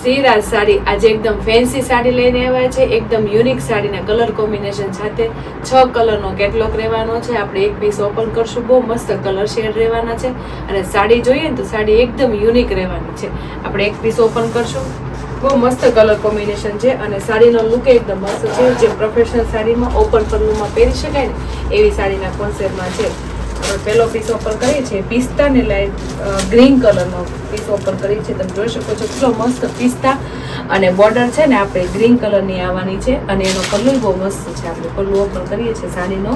શ્રીરાજ સાડી આજે એકદમ ફેન્સી સાડી લઈને આવ્યા છે, એકદમ યુનિક સાડીના કલર કોમ્બિનેશન સાથે છ કલરનો કેટલોક રહેવાનો છે. આપણે એક પીસ ઓપન કરશું, બહુ મસ્ત કલર શેડ રહેવાના છે. અને સાડી જોઈએ ને તો સાડી એકદમ યુનિક રહેવાની છે. આપણે એક પીસ ઓપન કરશું. બહુ મસ્ત કલર કોમ્બિનેશન છે અને સાડીનો લુક એકદમ મસ્ત છે. જે પ્રોફેશનલ સાડીમાં ઓપન પલ્લુમાં પહેરી શકાય ને, એવી સાડીના કોન્સેપ્ટમાં છે. આપણે પહેલો પીસ ઓપન કરીએ છીએ, પિસ્તા ને લાઈટ ગ્રીન કલરનો પીસ ઓપન કરીએ છીએ. તમે જોઈ શકો છો, કેટલો મસ્ત પિસ્તા. અને બોર્ડર છે ને આપણે ગ્રીન કલરની આવવાની છે અને એનો કલર બહુ મસ્ત છે. આપણે પલ્લુ ઓપન કરીએ છીએ સાડીનો.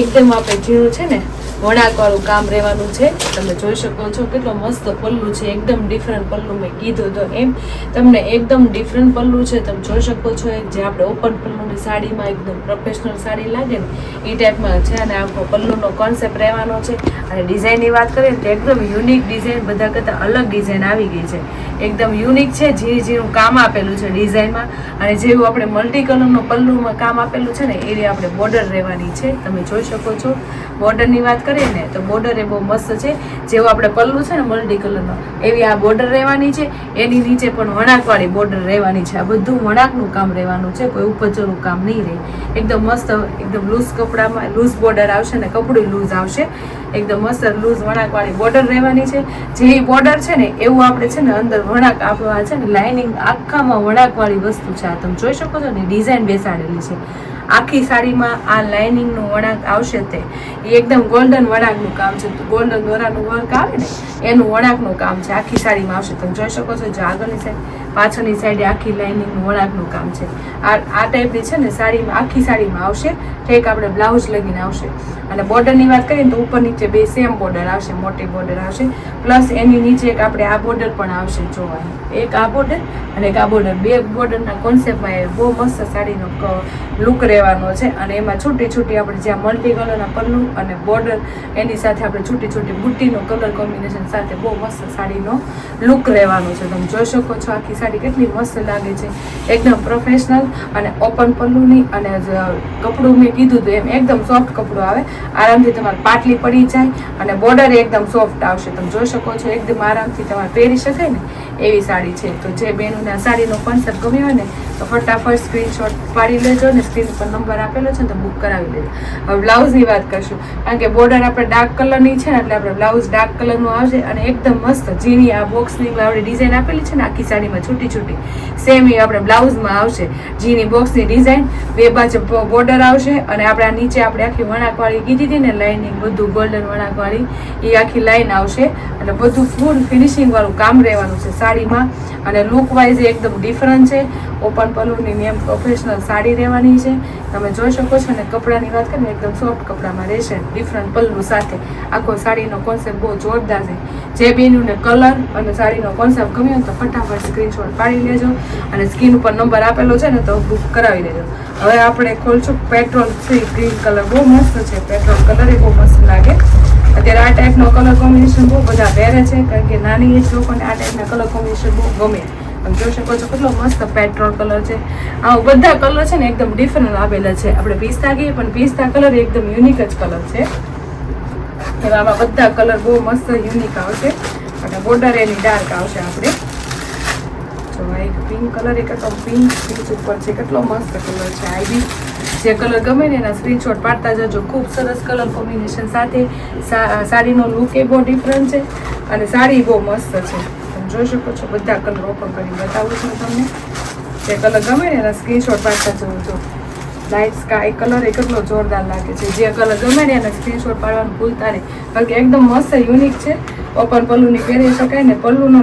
એકદમ આપણે ઝીણું છે ને વણાકવાળું કામ રહેવાનું છે. તમે જોઈ શકો છો કેટલો મસ્ત પલ્લું છે, એકદમ ડિફરન્ટ પલ્લુ મેં કીધું તો એમ. તમને એકદમ ડિફરન્ટ પલ્લુ છે, તમે જોઈ શકો છો જે આપણે ઓપન પલ્લુની સાડીમાં એકદમ પ્રોફેશનલ સાડી લાગે ને, એ ટાઈપમાં છે અને આખો પલ્લુનો કોન્સેપ્ટ રહેવાનો છે. અને ડિઝાઇનની વાત કરીએ તો એકદમ યુનિક ડિઝાઇન બધા કરતાં અલગ ડિઝાઇન આવી ગઈ છે. એકદમ યુનિક છે જે જેનું કામ આપેલું છે ડિઝાઇનમાં અને જેવું આપણે મલ્ટી કલરનો પલ્લુમાં કામ આપેલું છે ને એ રીતે આપણે બોર્ડર રહેવાની છે. તમે જોઈ શકો છો. બોર્ડરની વાત કરીએ ને તો બોર્ડર એ બહુ મસ્ત છે. જેવું આપણે પલ્લું છે ને મલ્ટી કલરનો એવી આ બોર્ડર રહેવાની છે. એની નીચે પણ વણાકવાળી બોર્ડર રહેવાની છે. આ બધું વણાકનું કામ રહેવાનું છે. કોઈ ઉપજોનું કામ નહીં રહે. એકદમ મસ્ત, એકદમ લૂઝ કપડામાં લૂઝ બોર્ડર આવશે ને કપડું લૂઝ આવશે. એકદમ મસ્ત લૂઝ વણાકવાળી બોર્ડર રહેવાની છે. જે બોર્ડર છે ને, એવું આપણે છે ને અંદર વણાક આપવા છે ને લાઇનિંગ આખામાં વણાકવાળી વસ્તુ છે. આ તમે જોઈ શકો છો ને ડિઝાઇન બેસાડેલી છે. આખી સાડીમાં આ લાઇનિંગનું વળાંક આવશે તે. એ એકદમ ગોલ્ડન વળાંકનું કામ છે. ગોલ્ડન દોરાનું વર્ક આવે ને, એનું વળાંકનું કામ છે. આખી સાડીમાં આવશે. તમે જોઈ શકો છો જો આગળની સાઈડ પાછળની સાઈડે આખી લાઇનિંગનું વળાંકનું કામ છે. આ આ ટાઈપની છે ને સાડીમાં આખી સાડીમાં આવશે. ઠેક આપણે બ્લાઉઝ લગીને આવશે. અને બોર્ડરની વાત કરીએ તો ઉપર નીચે બે સેમ બોર્ડર આવશે. મોટી બોર્ડર આવશે. પ્લસ એની નીચે એક આપણે આ બોર્ડર પણ આવશે જોવાની. એક આ બોર્ડર અને એક આ બોર્ડર બે બોર્ડરના કોન્સેપ્ટમાં એ બહુ મસ્ત સાડીનો લુક રહેવાનો છે અને એમાં છૂટી છૂટી આપણે જ્યાં મલ્ટી કલરના પલ્લું અને બોર્ડર એની સાથે આપણે છૂટી છૂટી બુટ્ટીનો કલર કોમ્બિનેશન સાથે બહુ મસ્ત સાડીનો લુક રહેવાનો છે. તમે જોઈ શકો છો આખી સાડી કેટલી મસ્ત લાગે છે. એકદમ પ્રોફેશનલ અને ઓપન પલ્લુની અને કપડું મેં કીધું હતું એમ એકદમ સોફ્ટ કપડું આવે. આરામથી તમારે પાટલી પડી જાય અને બોર્ડર એકદમ સોફ્ટ આવશે. તમે જોઈ શકો છો એકદમ આરામથી તમારે પહેરી શકાય ને એવી સાડી છે. તો જે બહેનોને આ સાડીનો કોન્સેપ્ટ ગમ્યો હોય ને તો ફટાફટ સ્ક્રીનશોટ પાડી લેજો ને સ્ક્રીન પર નંબર આપેલો છે ને તો બુક કરાવી દેજો. હવે બ્લાઉઝની વાત કરશું. કારણ કે બોર્ડર આપણે ડાર્ક કલરની છે ને એટલે આપણે બ્લાઉઝ ડાર્ક કલરનું આવશે અને એકદમ મસ્ત ઝીણી આ બોક્સની આપણે ડિઝાઇન આપેલી છે ને આખી સાડીમાં છૂટી છૂટી. સેમ એ આપણે બ્લાઉઝમાં આવશે. ઝીણી બોક્સની ડિઝાઇન બે બાજુ બોર્ડર આવશે અને આપણે આ નીચે આપણે આખી વણાકવાળી કીધી હતી ને લાઇનિંગ બધું ગોલ્ડન વણાકવાળી એ આખી લાઇન આવશે. એટલે બધું ફૂલ ફિનિશિંગ વાળું કામ રહેવાનું છે સાડીમાં. અને લુક વાઇઝ એકદમ ડિફરન્ટ છે. ઓપન પલુની નેમ પ્રોફેશનલ સાડી રહેવાની છે. તમે જોઈ શકો છો ને કપડાની વાત કરીને એકદમ સોફ્ટ કપડામાં રહેશે. ડિફરન્ટ પલ્લુ સાથે. આખો સાડીનો કોન્સેપ્ટ બહુ જોરદાર છે. જે બેનુંને કલર અને સાડીનો કોન્સેપ્ટ ગમ્યો તો ફટાફટ સ્ક્રીનશોટ પાડી લેજો અને સ્કીન ઉપર નંબર આપેલો છે ને તો બુક કરાવી લેજો હવે આપણે ખોલશું. પેટ્રોલ થ્રી ગ્રીન કલર બહુ મસ્ત છે. પેટ્રોલ કલર એ બહુ મસ્ત લાગે. અત્યારે આ ટાઈપનો કલર કોમ્બિનેશન બહુ બધા પહેરે છે, કારણ કે નાની એજ લોકોને આ ટાઈપના કલર કોમ્બિનેશન બહુ ગમે. તમે જોઈ શકો છો કેટલો મસ્ત પેટ્રોલ કલર છે. આ બધા કલર છે ને એકદમ ડિફરન્ટ આવેલા છે. આપણે પીસતા કહીએ પણ પીસતા કલર એકદમ યુનિક જ કલર છે. એવા આવા બધા કલર બહુ મસ્ત યુનિક આવશે. અને બોર્ડર એની ડાર્ક આવશે આપણે. જો એક પિંક કલર એક હતો પિંક પીચ ઉપર છે. કેટલો મસ્ત કલર છે. આ જે કલર ગમે ને એના સ્ક્રીનશોટ પાડતા જજો. ખૂબ સરસ કલર કોમ્બિનેશન સાથે સાડીનો લુક એ બહુ ડિફરન્ટ છે. અને સાડી બહુ મસ્ત છે. જોઈ શકો છો બધા કલર ઓપન કરી બતાવું છું તમને. જે કલર ગમે ને એના સ્ક્રીનશોટ પાડતા જવું છો. લાઇટ સ્કાય કલર એ કેટલો જોરદાર લાગે છે. જે કલર ગમે ને એના સ્ક્રીનશોટ પાડવાનું ભૂલતા નહીં. કારણ કે એકદમ મસ્ત યુનિક છે. ઓપન પલ્લુની પહેરી શકાય ને પલ્લુનો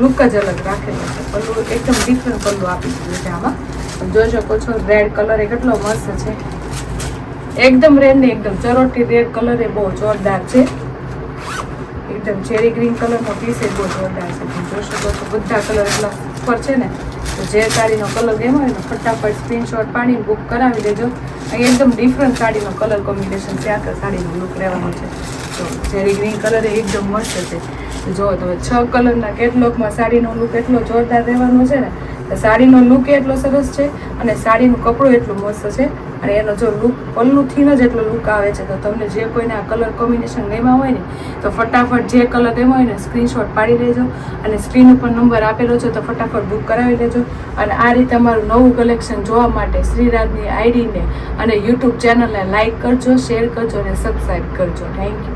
લુક જ અલગ રાખેલો છે. પલ્લુ એકદમ ડિફરન્ટ પલ્લુ આપી દીધું છે આમાં. જોઈ શકો છો રેડ કલર એ કેટલો મસ્ત છે. એકદમ રેડ ને એકદમ ચરોટી રેડ કલર એ બહુ જોરદાર છે. એકદમ ચેરી ગ્રીન કલરનો પીસ એ બહુ જોરદાર છે તમે જોઈ શકો છો, બધા કલર એટલા ઉપર છે ને. તો જે સાડીનો કલર ગમ્યો હોય ને, ફટાફટ સ્ક્રીનશોટ પાડીને બુક કરાવી દેજો. અહીં એકદમ ડિફરન્ટ સાડીનો કલર કોમ્બિનેશન છે, આખા સાડીનો લુક રહેવાનો છે. તો ચેરી ગ્રીન કલર એ એકદમ મસ્ત છે. જો તમે છ કલરના કેટલોગમાં સાડીનો લુક એટલો જોરદાર રહેવાનો છે ને સાડીનો લુક એટલો સરસ છે અને સાડીનું કપડું એટલું મસ્ત છે. અને એનો જો લુક પલ્લુથીનો જ એટલો લુક આવે છે, તો તમને જે કોઈને આ કલર કોમ્બિનેશન ગમ્યા હોય ને, તો ફટાફટ જે કલર ગમ્યા હોય ને સ્ક્રીનશોટ પાડી લેજો અને સ્ક્રીન ઉપર નંબર આપેલો છે, તો ફટાફટ બુક કરાવી લેજો. અને આ રીતે અમારું નવું કલેક્શન જોવા માટે શ્રીરાજની આઈડીને અને યુટ્યુબ ચેનલને લાઇક કરજો શેર કરજો અને સબસ્ક્રાઈબ કરજો. Thank you